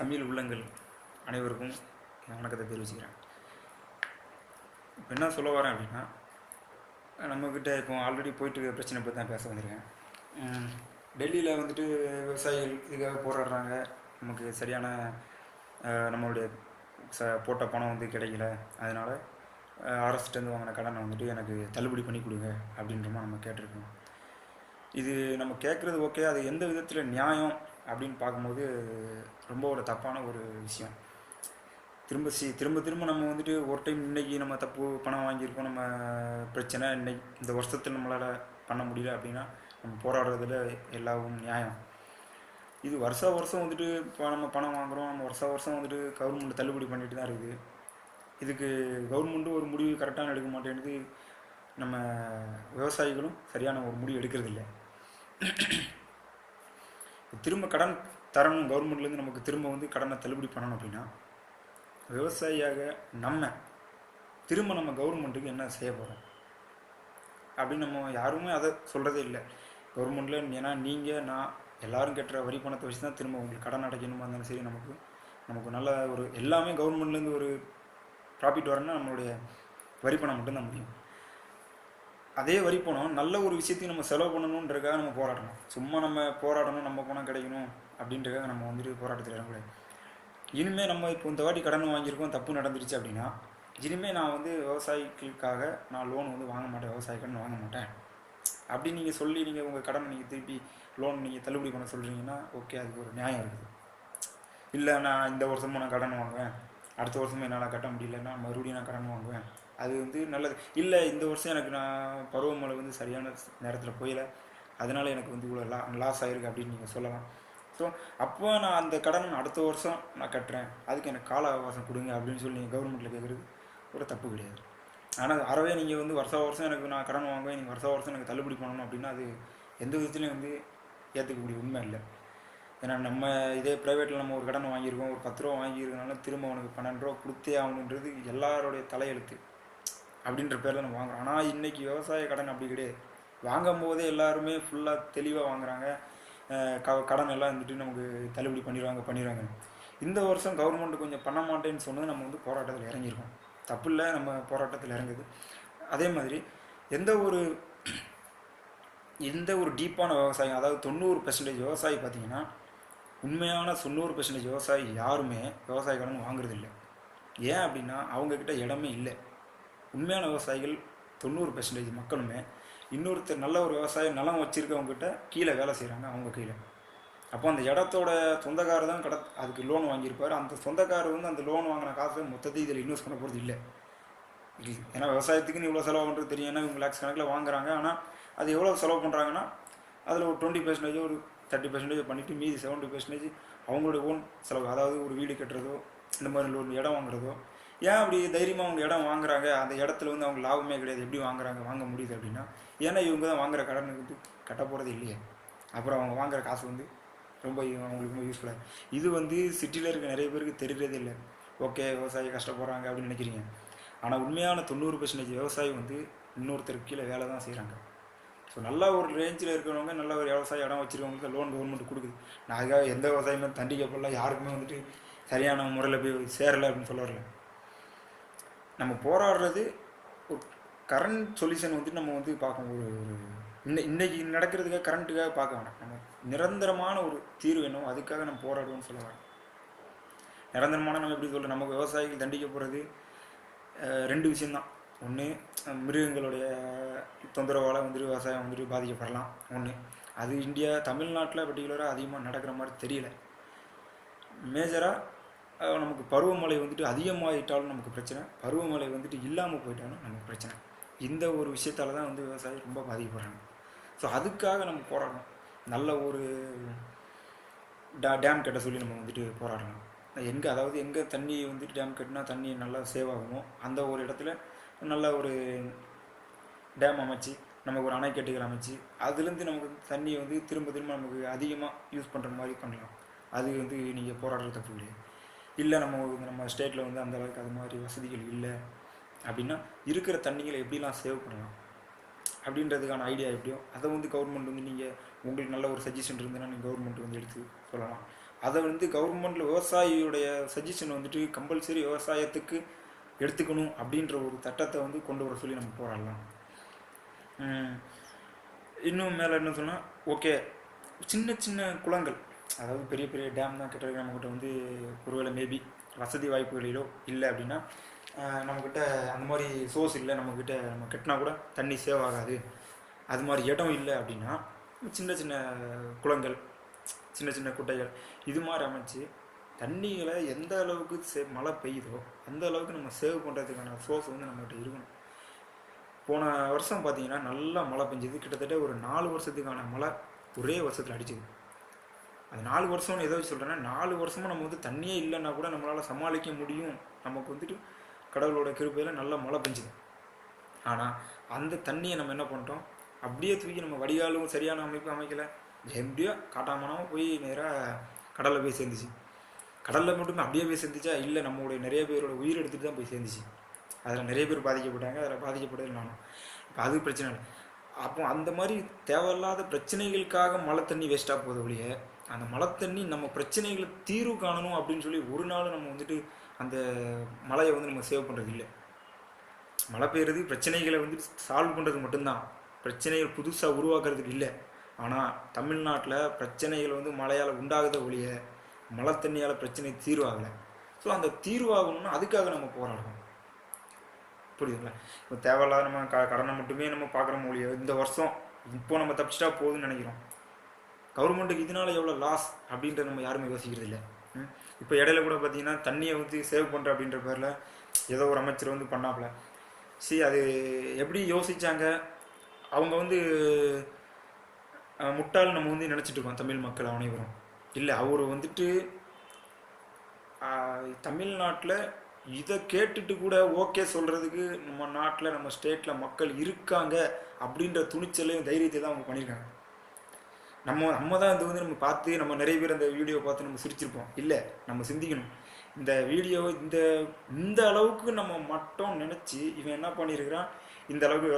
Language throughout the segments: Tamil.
தமிழ் உள்ளங்கள் அனைவருக்கும் என் வணக்கத்தை தெரிவிச்சுக்கிறேன். இப்போ என்ன சொல்ல வரேன் அப்படின்னா நம்மக்கிட்ட இப்போ ஆல்ரெடி போயிட்டு இருக்க பிரச்சனை பற்றி தான் பேச வந்திருக்கேன். டெல்லியில் வந்துட்டு விவசாயிகள் இதுக்காக போராடுறாங்க. நமக்கு சரியான நம்மளுடைய ச போட்ட பணம் வந்து கிடைக்கல. அதனால் அரசுட்டேருந்து வாங்கின கடனை வந்துட்டு எனக்கு தள்ளுபடி பண்ணி கொடுங்க அப்படின்ற மாதிரி நம்ம கேட்டிருக்கோம். இது நம்ம கேட்குறது ஓகே அது எந்த விதத்தில் நியாயம் அப்படின்னு பார்க்கும்போது ரொம்ப ஒரு தப்பான ஒரு விஷயம். திரும்ப சி திரும்ப திரும்ப நம்ம வந்துட்டு ஒரு டைம் இன்னைக்கு நம்ம தப்பு பணம் வாங்கியிருக்கோம் நம்ம பிரச்சனை இன்னைக்கு இந்த வருஷத்தில் நம்மளால் பண்ண முடியல அப்படின்னா நம்ம போராடுறதுல எல்லாவும் நியாயம். இது வருஷ வருஷம் வந்துட்டு இப்போ நம்ம பணம் வாங்குகிறோம் நம்ம வருஷ வருஷம் வந்துட்டு கவர்மெண்ட் தள்ளுபடி பண்ணிட்டு தான் இருக்குது. இதுக்கு கவர்மெண்ட்டும் ஒரு முடிவு கரெக்டான எடுக்க மாட்டேங்குது. நம்ம விவசாயிகளும் சரியான ஒரு முடிவு எடுக்கிறதில்ல. திரும்ப கடன் தரணும் கவர்மெண்ட்லேருந்து நமக்கு திரும்ப வந்து கடனை தள்ளுபடி பண்ணணும் அப்படின்னா விவசாயியாக நம்ம திரும்ப நம்ம கவர்மெண்ட்டுக்கு என்ன செய்ய போகிறோம் அப்படின்னு நம்ம யாருமே அதை சொல்கிறதே இல்லை. கவர்மெண்ட்டில் ஏன்னா நீங்கள் நான் எல்லோரும் கட்டுற வரி பணத்தை வச்சு தான் திரும்ப உங்களுக்கு கடன் அடைக்கணுமா இருந்தாலும் சரி நமக்கு நமக்கு நல்ல ஒரு எல்லாமே கவர்மெண்ட்லேருந்து ஒரு ப்ராஃபிட் வரணும்னா நம்மளுடைய வரி பணம் மட்டும்தான் முடியும். அதே வரி பணம் நல்ல ஒரு விஷயத்தையும் நம்ம செலவு பண்ணணுன்றதுக்காக நம்ம போராடணும் சும்மா நம்ம போராடணும் நம்ம பணம் கிடைக்கணும் அப்படின்றக்காக நம்ம வந்துட்டு போராட்டத்தில் இறங்கக்கூடாது இனிமேல் நம்ம இப்போ இந்த வாட்டி கடன் வாங்கியிருக்கோம் தப்பு நடந்துருச்சு அப்படின்னா இனிமேல் நான் வந்து விவசாயிகளுக்காக நான் லோன் வந்து வாங்க மாட்டேன். விவசாய கடன் வாங்க மாட்டேன். அப்படி நீங்கள் சொல்லி நீங்கள் உங்கள் கடனை நீங்கள் திருப்பி லோன் நீங்கள் தள்ளுபடி பண்ண சொல்கிறீங்கன்னா ஓகே அதுக்கு ஒரு நியாயம் இருக்குது. இல்லை நான் இந்த வருஷமும் நான் கடன் வாங்குவேன். அடுத்த வருஷமும் என்னால் கட்ட முடியலன்னா மறுபடியும் நான் கடன் வாங்குவேன். அது வந்து நல்லது. இல்லை இந்த வருஷம் எனக்கு நான் பருவமழை வந்து சரியான நேரத்தில் போயில அதனால் எனக்கு வந்து இவ்வளோ லா லாஸ் ஆகிருக்கு அப்படின்னு நீங்கள் சொல்லலாம். ஸோ அப்போ நான் அந்த கடனை நான் அடுத்த வருஷம் நான் கட்டுறேன். அதுக்கு எனக்கு கால அவகாசம் கொடுங்க அப்படின்னு சொல்லி நீங்கள் கவர்மெண்ட்டில் கேட்குறது ஒரு தப்பு கிடையாது. ஆனால் அறவே நீங்கள் வந்து வருஷ வருஷம் எனக்கு நான் கடன் வாங்குவேன். நீங்கள் வருஷ வருஷம் எனக்கு தள்ளுபடி பண்ணணும் அப்படின்னா அது எந்த விதத்துலையும் வந்து ஏற்றுக்கக்கூடிய உண்மை இல்லை. ஏன்னா நம்ம இதே ப்ரைவேட்டில் நம்ம ஒரு கடன் வாங்கியிருக்கோம். ஒரு பத்து ரூபா வாங்கியிருக்கனால திரும்ப அவனுக்கு பன்னெண்டு ரூபா கொடுத்தே ஆகணுன்றது எல்லாருடைய தலையெழுத்து. அப்படின்ற பேரில் நம்ம வாங்குறோம். ஆனால் இன்றைக்கி விவசாய கடன் அப்படி கிடையாது. வாங்கும் போதே எல்லாருமே ஃபுல்லாக தெளிவாக வாங்குறாங்க. க கடன் எல்லாம் வந்துட்டு நமக்கு தள்ளுபடி பண்ணிடுவாங்க பண்ணிடுவாங்க. இந்த வருஷம் கவர்மெண்ட் கொஞ்சம் பண்ண மாட்டேன்னு சொன்னது நம்ம வந்து போராட்டத்தில் இறங்கியிருக்கோம். தப்பு இல்லை நம்ம போராட்டத்தில் இறங்குது. அதே மாதிரி எந்த ஒரு எந்த ஒரு டீப்பான விவசாயம் அதாவது தொண்ணூறு பெர்சன்டேஜ் விவசாயி பார்த்தீங்கன்னா உண்மையான தொண்ணூறு பெர்சன்டேஜ் விவசாயி யாருமே விவசாய கடன் வாங்குறதில்ல. ஏன் அப்படின்னா அவங்கக்கிட்ட இடமே இல்லை. உண்மையான விவசாயிகள் தொண்ணூறு பெர்சன்டேஜ் மக்களுமே இன்னொருத்தர் நல்ல ஒரு விவசாயம் நிலம் வச்சுருக்கவங்ககிட்ட கீழே வேலை செய்கிறாங்க அவங்க கீழே. அப்போ அந்த இடத்தோட சொந்தக்காரர் தான் கட அதுக்கு லோன் வாங்கியிருப்பார். அந்த சொந்தக்காரர் வந்து அந்த லோன் வாங்கின காசு மொத்தத்தை இதில் இன்வெஸ்ட் பண்ண போகிறது இல்லை. ஏன்னா விவசாயத்துக்குன்னு இவ்வளோ செலவு பண்ணுறது தெரியும். ஏன்னா இவங்க லேக்ஸ் கணக்கில் வாங்குறாங்க. ஆனால் அது எவ்வளோ செலவு பண்ணுறாங்கன்னா அதில் ஒரு டுவெண்ட்டி பெர்சன்டேஜ் ஒரு தேர்ட்டி பெர்சன்டேஜ் பண்ணிவிட்டு மீதி செவன்ட்டி பர்சன்டேஜ் அவங்களோட ஓன் செலவு. அதாவது ஒரு வீடு கட்டுறதோ இந்த மாதிரி ஒரு இடம் வாங்குறதோ ஏன் அப்படி தைரியமாக அவங்க இடம் வாங்குறாங்க? அந்த இடத்துல வந்து அவங்க லாபமே கிடையாது. எப்படி வாங்குறாங்க? வாங்க முடியுது அப்படின்னா ஏன்னா இவங்க தான் வாங்குற கடனுக்கு வந்து கட்ட போகிறது இல்லையே. அப்புறம் அவங்க வாங்குற காசு வந்து ரொம்ப அவங்களுக்கு ரொம்ப யூஸ்ஃபுல்லாக இது வந்து சிட்டியில் இருக்க நிறைய பேருக்கு தெரிகிறதே இல்லை. ஓகே விவசாயி கஷ்டப்படுறாங்க அப்படின்னு நினைக்கிறீங்க. ஆனால் உண்மையான தொண்ணூறு பர்சன்டேஜ் விவசாயி வந்து இன்னொருத்தருக்கு கீழே வேலை தான் செய்கிறாங்க ஸோ நல்ல ஒரு ரேஞ்சில் இருக்கிறவங்க நல்ல ஒரு விவசாய இடம் வச்சுருக்கவங்களுக்கு லோன் கவர்மெண்ட் கொடுக்குது. நான் அதுக்காக எந்த விவசாயமே தண்டிக்கப்படல. யாருக்குமே வந்துட்டு சரியான முறையில் போய் சேரலை அப்படின்னு சொல்ல வரல. நம்ம போராடுறது ஒரு கரண்ட் சொல்யூஷன் வந்து நம்ம வந்து பார்க்கணும் ஒரு ஒரு இன்ன இன்னைக்கு நடக்கிறதுக்காக கரண்ட்டுக்காக பார்க்க வேணாம் நம்ம நிரந்தரமான ஒரு தீர்வு வேணும் அதுக்காக நம்ம போராடுவோம்னு சொல்ல வரேன். நிரந்தரமான நம்ம எப்படி சொல்கிறோம் நமக்கு விவசாயிகள் தண்டிக்க போகிறது ரெண்டு விஷயம்தான். ஒன்று மிருகங்களுடைய தொந்தரவால் வந்துட்டு விவசாயம் வந்துட்டு பாதிக்கப்படலாம். ஒன்று அது இந்தியா தமிழ்நாட்டில் பர்டிகுலராக அதிகமாக நடக்கிற மாதிரி தெரியல. மேஜராக நமக்கு பருவமழை வந்துட்டு அதிகமாகிட்டாலும் நமக்கு பிரச்சனை. பருவமழை வந்துட்டு இல்லாமல் போயிட்டாலும் நமக்கு பிரச்சனை. இந்த ஒரு விஷயத்தால தான் வந்து விவசாயி ரொம்ப பாதிக்கப்படுறாங்க. ஸோ அதுக்காக நம்ம போராடணும். நல்ல ஒரு டே டேம் கட்ட சொல்லி நம்ம வந்துட்டு போராடணும். எங்கே அதாவது எங்கே தண்ணி வந்துட்டு டேம் கட்டினா தண்ணி நல்லா சேவ் ஆகுமோ அந்த ஒரு இடத்துல நல்ல ஒரு டேம் அமைச்சு நமக்கு ஒரு அணைக்கட்டுகள் அமைச்சு அதுலேருந்து நமக்கு தண்ணியை வந்து திரும்ப திரும்ப நமக்கு அதிகமாக யூஸ் பண்ணுற மாதிரி பண்ணலாம் அது வந்து நீங்கள் போராடுறது தப்பு கிடையாது. இல்லை நம்ம வந்து நம்ம ஸ்டேட்டில் வந்து அந்த அளவுக்கு அது மாதிரி வசதிகள் இல்லை. அப்படின்னா இருக்கிற தண்ணிகளை எப்படிலாம் சேவ் பண்ணலாம்? அப்படின்றதுக்கான ஐடியா எப்படியோ அதை வந்து கவர்மெண்ட் வந்து நீங்கள் உங்களுக்கு நல்ல ஒரு சஜஷன் இருந்ததுன்னா நீங்கள் கவர்மெண்ட் வந்து எடுத்து சொல்லலாம். அதை வந்து கவர்மெண்ட்டில் விவசாயியுடைய சஜஷன் வந்துட்டு கம்பல்சரி விவசாயத்துக்கு எடுத்துக்கணும் அப்படின்ற ஒரு சட்டத்தை வந்து கொண்டு வர சொல்லி நம்ம போராடலாம். இன்னும் மேலே என்ன சொன்னால் ஓகே சின்ன சின்ன குளங்கள். அதாவது பெரிய பெரிய டேம் தான் கிட்ட நம்மக்கிட்ட வந்து ஒருவேளை மேபி வசதி வாய்ப்புகளிலோ இல்லை அப்படின்னா நம்மக்கிட்ட அந்த மாதிரி சோர்ஸ் இல்லை நம்மக்கிட்ட நம்ம கட்டினா கூட தண்ணி சேவ் ஆகாது. அது மாதிரி இடம் இல்லை அப்படின்னா சின்ன சின்ன குளங்கள் சின்ன சின்ன குட்டைகள் இது மாதிரி அமைச்சு தண்ணிகளை எந்த அளவுக்கு சே மழை பெய்யுதோ அந்த அளவுக்கு நம்ம சேவ் பண்ணுறதுக்கான சோர்ஸ் வந்து நம்மகிட்ட இருக்கணும். போன வருஷம் பார்த்தீங்கன்னா நல்லா மழை பெஞ்சது. கிட்டத்தட்ட ஒரு நாலு வருஷத்துக்கான மழை ஒரே வருஷத்தில் அடிச்சுது. அந்த நாலு வருஷம்னு எதை வச்சு சொல்கிறேன்னா நாலு வருஷமும் நம்ம வந்து தண்ணியே இல்லைன்னா கூட நம்மளால் சமாளிக்க முடியும். நமக்கு வந்துட்டு கடவுளோட கிருப்பையில் நல்லா மழை பெஞ்சுது. ஆனால் அந்த தண்ணியை நம்ம என்ன பண்ணிட்டோம்? அப்படியே தூக்கி நம்ம வடிகாலும் சரியான அமைப்பு அமைக்கலை. எப்படியோ காட்டாமனாமல் போய் நேராக கடலில் போய் சேர்ந்துச்சு. கடலில் மட்டுமே அப்படியே போய் சேர்ந்துச்சா? இல்லை நம்மளுடைய நிறைய பேரோட உயிர் எடுத்துகிட்டு தான் போய் சேர்ந்துச்சு. அதில் நிறைய பேர் பாதிக்கப்பட்டாங்க. அதில் பாதிக்கப்பட்டது நானும். இப்போ அது பிரச்சனை இல்லை. அப்போ அந்த மாதிரி தேவையில்லாத பிரச்சனைகளுக்காக மழை தண்ணி வேஸ்ட்டாக போகுது ஒழிய அந்த மழை தண்ணி நம்ம பிரச்சனைகளை தீர்வு காணணும் அப்படின்னு சொல்லி ஒரு நாள் நம்ம வந்துட்டு அந்த மழையை வந்து நம்ம சேவ் பண்ணுறது இல்லை. மழை பெய்யுறது பிரச்சனைகளை வந்து சால்வ் பண்ணுறது மட்டும்தான். பிரச்சனைகள் புதுசாக உருவாக்குறதுக்கு இல்லை. ஆனால் தமிழ்நாட்டில் பிரச்சனைகள் வந்து மழையால் உண்டாகுத ஒழிய மழை தண்ணியால் பிரச்சனை தீர்வாகலை. ஸோ அந்த தீர்வாகணும்னா அதுக்காக நம்ம போராடணும். புரியுதுங்களா இப்போ தேவையில்லாத நம்ம க கடனை மட்டுமே நம்ம பார்க்குற மொழியோ இந்த வருஷம் இப்போ நம்ம தப்பிச்சிட்டா போதும்னு நினைக்கிறோம். கவர்மெண்ட்டுக்கு இதனால எவ்வளோ லாஸ் அப்படின்றத நம்ம யாருமே யோசிக்கிறது இல்லை ம். இப்போ இடையில கூட பார்த்தீங்கன்னா தண்ணியை வந்து சேவ் பண்ணுற அப்படின்ற பேரில் ஏதோ ஒரு அமைச்சர் வந்து பண்ணாப்புல. சரி அது எப்படி யோசித்தாங்க அவங்க வந்து முட்டால் முட்டாள் நம்ம வந்து நினச்சிட்டு இருக்கோம் தமிழ் மக்கள் அனைவரும். இல்லை அவர் வந்துட்டு தமிழ்நாட்டில் இதை கேட்டுட்டு கூட ஓகே சொல்கிறதுக்கு நம்ம நாட்டில் நம்ம ஸ்டேட்டில் மக்கள் இருக்காங்க அப்படின்ற துணிச்சலையும் தைரியத்தை தான் அவங்க பண்ணியிருக்காங்க. நம்ம நம்ம தான் இது வந்து நம்ம பார்த்து நம்ம நிறைய பேர் அந்த வீடியோ பார்த்து நம்ம சிரிச்சிருப்போம். இல்லை நம்ம சிந்திக்கணும். இந்த வீடியோ இந்த இந்த அளவுக்கு நம்ம மட்டும் நினச்சி இவன் என்ன பண்ணியிருக்கிறான்? இந்த அளவுக்கு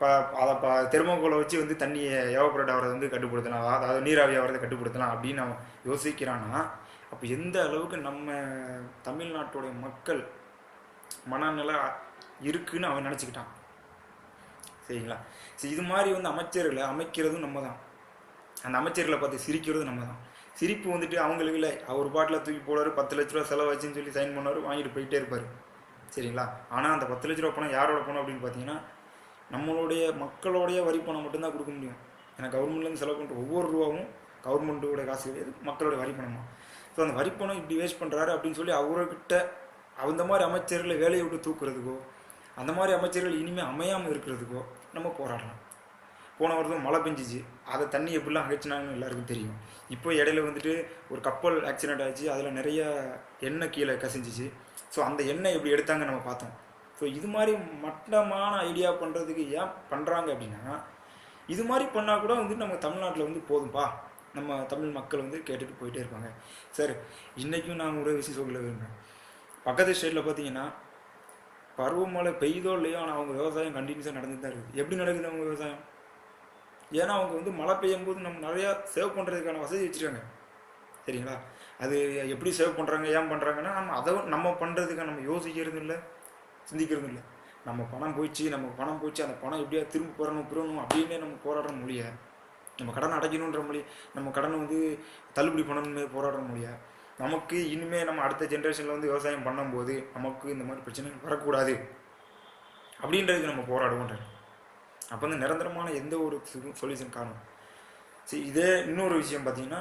ப அதை பா தெர்மோகோலை வச்சு வந்து தண்ணியை எவாபரேட் ஆகிறத வந்து கட்டுப்படுத்தலாம். அதாவது நீராவி ஆகிறத கட்டுப்படுத்தலாம் அப்படின்னு அவன் யோசிக்கிறான்னா அப்போ எந்த அளவுக்கு நம்ம தமிழ்நாட்டுடைய மக்கள் மனநிலை இருக்குன்னு அவன் நினச்சிக்கிட்டான். சரிங்களா? சரி இது மாதிரி வந்து அமைச்சர்களை அமைக்கிறதும் நம்ம தான் அந்த அமைச்சர்களை பார்த்து சிரிக்கிறதும் நம்ம தான் சிரிப்பு வந்துட்டு அவங்களுக்கு இல்லை. அவர் பாட்டில் தூக்கி போடுவார் பத்து லட்ச ரூபா செலவாச்சுன்னு சொல்லி சைன் பண்ணார் வாங்கிட்டு போயிட்டே இருப்பார். சரிங்களா? ஆனால் அந்த பத்து லட்ச ரூபா பணம் யாரோட பணம் அப்படின்னு பார்த்தீங்கன்னா நம்மளுடைய மக்களுடைய வரி பணம் மட்டும்தான் கொடுக்க முடியும். ஏன்னா கவர்மெண்ட்லேருந்து செலவு பண்ணுற ஒவ்வொரு ரூபாவும் கவர்மெண்ட்டோட காசு கிடையாது மக்களோட வரி பணமாக ஸோ அந்த வரிப்பணம் இப்படி வேஸ்ட் பண்ணுறாரு அப்படின்னு சொல்லி அவர்கிட்ட அந்த மாதிரி அமைச்சர்களை வேலையை விட்டு தூக்குறதுக்கோ அந்த மாதிரி அமைச்சர்கள் இனிமேல் அமையாமல் இருக்கிறதுக்கோ நம்ம போராடலாம். போன வருஷம் மழை பெஞ்சிச்சு. அதை தண்ணி எப்படிலாம் அகைச்சினாங்கன்னு எல்லாருக்கும் தெரியும். இப்போ இடையில வந்துட்டு ஒரு கப்பல் ஆக்சிடென்ட் ஆச்சு அதில் நிறைய எண்ணெய் கீழே கசிஞ்சிச்சு. ஸோ அந்த எண்ணெய் எப்படி எடுத்தாங்க நம்ம பார்த்தோம். ஸோ இது மாதிரி மட்டமான ஐடியா பண்ணுறதுக்கு ஏன் பண்ணுறாங்க அப்படின்னா இது மாதிரி பண்ணால் கூட வந்து நம்ம தமிழ்நாட்டில் வந்து போதும்பா. நம்ம தமிழ் மக்கள் வந்து கேட்டுட்டு போயிட்டே இருப்பாங்க. சார் இன்றைக்கும் நான் ஒரு விஷயம் சொல்ல விரும்புகிறேன் பக்கத்து ஸ்டேட்டில் பார்த்தீங்கன்னா பருவமழை பெய்யுதோ இல்லையோ ஆனால் அவங்க விவசாயம் கண்டினியூஸாக நடந்துட்டு தான் இருக்குது. எப்படி நடக்குது அவங்க விவசாயம்? ஏன்னா அவங்க வந்து மழை பெய்யும் போது நம்ம நிறையா சேவ் பண்ணுறதுக்கான வசதி வச்சுருக்காங்க. சரிங்களா? அது எப்படி சேவ் பண்ணுறாங்க ஏன் பண்ணுறாங்கன்னா நம்ம அதை நம்ம பண்ணுறதுக்கு நம்ம யோசிக்கிறதும் இல்லை சிந்திக்கிறதும் இல்லை. நம்ம பணம் போயிடுச்சு நம்ம பணம் போயிடுச்சு அந்த பணம் எப்படியா திரும்ப பெறணும் பெறணும் அப்படின்னே நம்ம போராடுற மொழிய நம்ம கடன் அடைக்கணுன்ற மொழி நம்ம கடனை வந்து தள்ளுபடி பண்ணணும்னு போராடுற மொழியா நமக்கு இனிமேல் நம்ம அடுத்த ஜென்ரேஷனில் வந்து விவசாயம் பண்ணும்போது நமக்கு இந்த மாதிரி பிரச்சனைகள் வரக்கூடாது. அப்படின்றதுக்கு நம்ம போராடுவோன்றது அப்போ வந்து நிரந்தரமான எந்த ஒரு சொல்யூஷன் காணும் சரி இதே இன்னொரு விஷயம் பார்த்தீங்கன்னா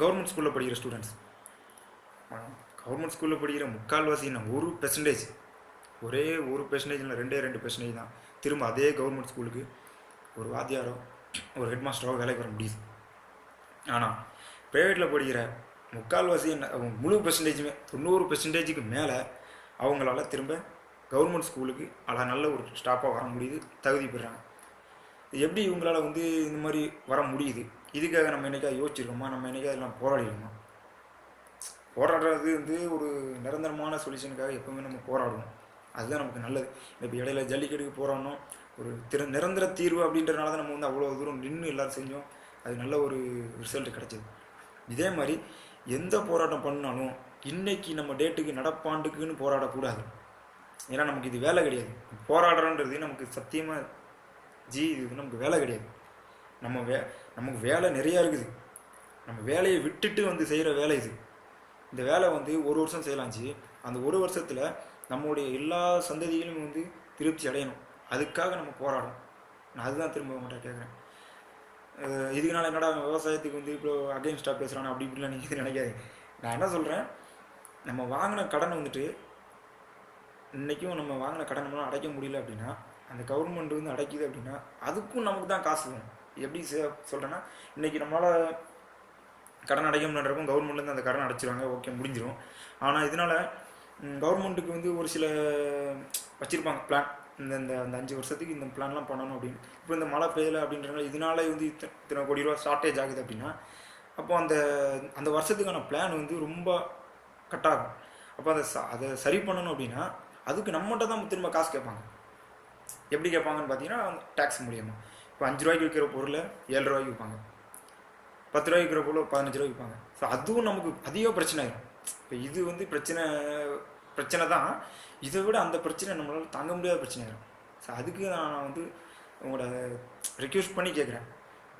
கவர்மெண்ட் ஸ்கூலில் படிக்கிற ஸ்டூடெண்ட்ஸ் கவர்மெண்ட் ஸ்கூலில் படிக்கிற முக்கால்வாசி என்ன? ஒரு பெர்சன்டேஜ் ஒரே ஒரு பெர்சன்டேஜ் இல்லை ரெண்டே ரெண்டு பெர்சன்டேஜ் தான். திரும்ப அதே கவர்மெண்ட் ஸ்கூலுக்கு ஒரு வாத்தியாரோ ஒரு ஹெட் மாஸ்டராக வேலைக்கு வர முடியுது. ஆனால் ப்ரைவேட்டில் படிக்கிற முக்கால்வாசி என்ன முழு பெர்சன்டேஜுமே தொண்ணூறு பெர்சன்டேஜுக்கு மேலே அவங்களால திரும்ப கவர்மெண்ட் ஸ்கூலுக்கு அழ நல்ல ஒரு ஸ்டாஃபாக வர முடியுது தகுதி பெறாங்க எப்படி இவங்களால வந்து இந்த மாதிரி வர முடியுது? இதுக்காக நம்ம என்னைக்கா யோசிச்சிருக்கோமா? நம்ம என்னைக்கா அதெல்லாம் போராடிருக்கோமா? போராடுறது வந்து ஒரு நிரந்தரமான சொல்யூஷனுக்காக எப்போவுமே நம்ம போராடுவோம். அதுதான் நமக்கு நல்லது. இப்போ இடையில ஜல்லிக்கட்டுக்கு போராடணும் ஒரு திற நிரந்தர தீர்வு அப்படின்றனால தான் நம்ம வந்து அவ்வளோ தூரம் நின்று எல்லோரும் செஞ்சோம். அது நல்ல ஒரு ரிசல்ட் கிடைச்சது. இதே மாதிரி எந்த போராட்டம் பண்ணாலும் இன்னைக்கு நம்ம டேட்டுக்கு நடப்பாண்டுக்குன்னு போராடக்கூடாது. ஏன்னா நமக்கு இது வேலை கிடையாது. போராடுறோன்றது நமக்கு சத்தியமாக ஜி இது நமக்கு வேலை கிடையாது. நம்ம வே நமக்கு வேலை நிறையா இருக்குது. நம்ம வேலையை விட்டுட்டு வந்து செய்கிற வேலை இது. இந்த வேலை வந்து ஒரு வருஷம் செய்யலாம்ச்சு அந்த ஒரு வருஷத்தில் நம்மளுடைய எல்லா சந்ததிகளும் வந்து திருப்தி அடையணும். அதுக்காக நம்ம போராடணும் நான் அதுதான் திரும்ப உங்கள்கிட்ட கேட்குறேன் இதுக்குனால என்னடா விவசாயத்துக்கு வந்து இப்போ அகெயின்ஸ்டாக பேசுகிறான் அப்படி இப்படிலாம் நீங்கள் நினைக்காது நான் என்ன சொல்கிறேன் நம்ம வாங்கின கடன் வந்துட்டு இன்றைக்கும் நம்ம வாங்கின கடன் நம்மளால் அடைக்க முடியல அப்படின்னா அந்த கவர்மெண்ட் வந்து அடைக்குது அப்படின்னா அதுக்கும் நமக்கு தான் காசு வேணும். எப்படி சொல்கிறேன்னா இன்றைக்கி நம்மளால் கடன் அடைக்க முடியன்றப்போ கவர்மெண்ட்லேருந்து அந்த கடன் அடைச்சிருவாங்க. ஓகே முடிஞ்சிடும் ஆனால் இதனால் கவர்மெண்ட்டுக்கு வந்து ஒரு சில வச்சுருப்பாங்க பிளான் இந்த இந்த அந்த அஞ்சு வருஷத்துக்கு இந்த பிளான்லாம் பண்ணணும் அப்படின்னு. இப்போ இந்த மழை பெய்யலை அப்படின்றனால இதனால வந்து இத்தனை இத்தனை கோடி ரூபா ஷார்ட்டேஜ் ஆகுது அப்படின்னா அப்போ அந்த அந்த வருஷத்துக்கான பிளான் வந்து ரொம்ப கட்டாகும் அப்போ அதை ச அதை சரி பண்ணணும் அப்படின்னா அதுக்கு நம்மகிட்ட தான் திரும்ப காசு கேட்பாங்க. எப்படி கேட்பாங்கன்னு பார்த்தீங்கன்னா டேக்ஸ் மூலியமாக இப்போ அஞ்சு ரூபாய்க்கு விற்கிற பொருளை ஏழு ரூபாய்க்கு விற்பாங்க. பத்து ரூபாய்க்கு விற்கிற பொருளை பதினஞ்சு ரூபாய்க்கு விற்பாங்க. ஸோ அதுவும் நமக்கு அதிக பிரச்சனை ஆயிரும். இப்போ இது வந்து பிரச்சனை பிரச்சனை தான். இதை விட அந்த பிரச்சனை நம்மளால் தாங்க முடியாத பிரச்சனை ஆயிரும் ஸோ அதுக்கு நான் வந்து உங்களோட ரிக்வெஸ்ட் பண்ணி கேட்குறேன்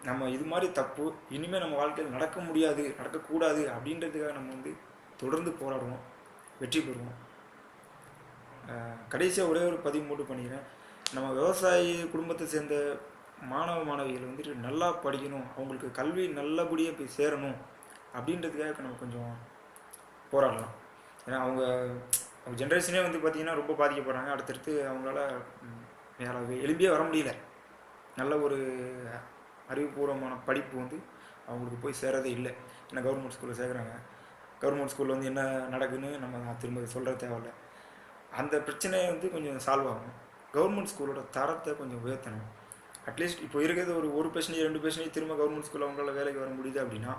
நம்ம இது மாதிரி தப்பு இனிமேல் நம்ம வாழ்க்கையில் நடக்க முடியாது நடக்கக்கூடாது அப்படின்றதுக்காக நம்ம வந்து தொடர்ந்து போராடுவோம் வெற்றி பெறுவோம். கடைசியாக ஒரே ஒரு பதிவு மட்டும் பண்ணிக்கிறேன். நம்ம விவசாயி குடும்பத்தை சேர்ந்த மாணவ மாணவிகள் வந்துட்டு நல்லா படிக்கணும் அவங்களுக்கு கல்வி நல்லபடியாக போய் சேரணும் அப்படின்றதுக்காக நம்ம கொஞ்சம் போராடலாம். ஏன்னா அவங்க ஜென்ரேஷனே வந்து பார்த்திங்கன்னா ரொம்ப பாதிக்கப்படுறாங்க. அடுத்தடுத்து அவங்களால வேலை எலும்பியே வர முடியல. நல்ல ஒரு அறிவுபூர்வமான படிப்பு வந்து அவங்களுக்கு போய் சேரதே இல்லை. ஏன்னா கவர்மெண்ட் ஸ்கூலில் சேர்க்குறாங்க கவர்மெண்ட் ஸ்கூலில் வந்து என்ன நடக்குன்னு நம்ம திரும்ப சொல்கிற தேவையில்ல. அந்த பிரச்சனையை வந்து கொஞ்சம் சால்வ் ஆகும் கவர்மெண்ட் ஸ்கூலோட தரத்தை கொஞ்சம் உயர்த்தணும். அட்லீஸ்ட் இப்போ இருக்கிறது ஒரு ஒரு பர்சன்டேஜ் ரெண்டு பர்சன்டேஜ் திரும்ப கவர்மெண்ட் ஸ்கூலில் அவங்களால வேலைக்கு வர முடியுது அப்படின்னா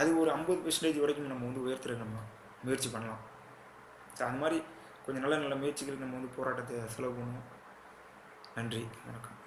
அது ஒரு ஐம்பது பர்சன்டேஜ் வரைக்கும் நம்ம வந்து உயர்த்துற நம்ம முயற்சி பண்ணலாம். அந்த மாதிரி கொஞ்சம் நல்ல நல்ல முயற்சிகள் நம்ம வந்து போராட்டத்தை செலவு பண்ணுவோம். நன்றி வணக்கம்.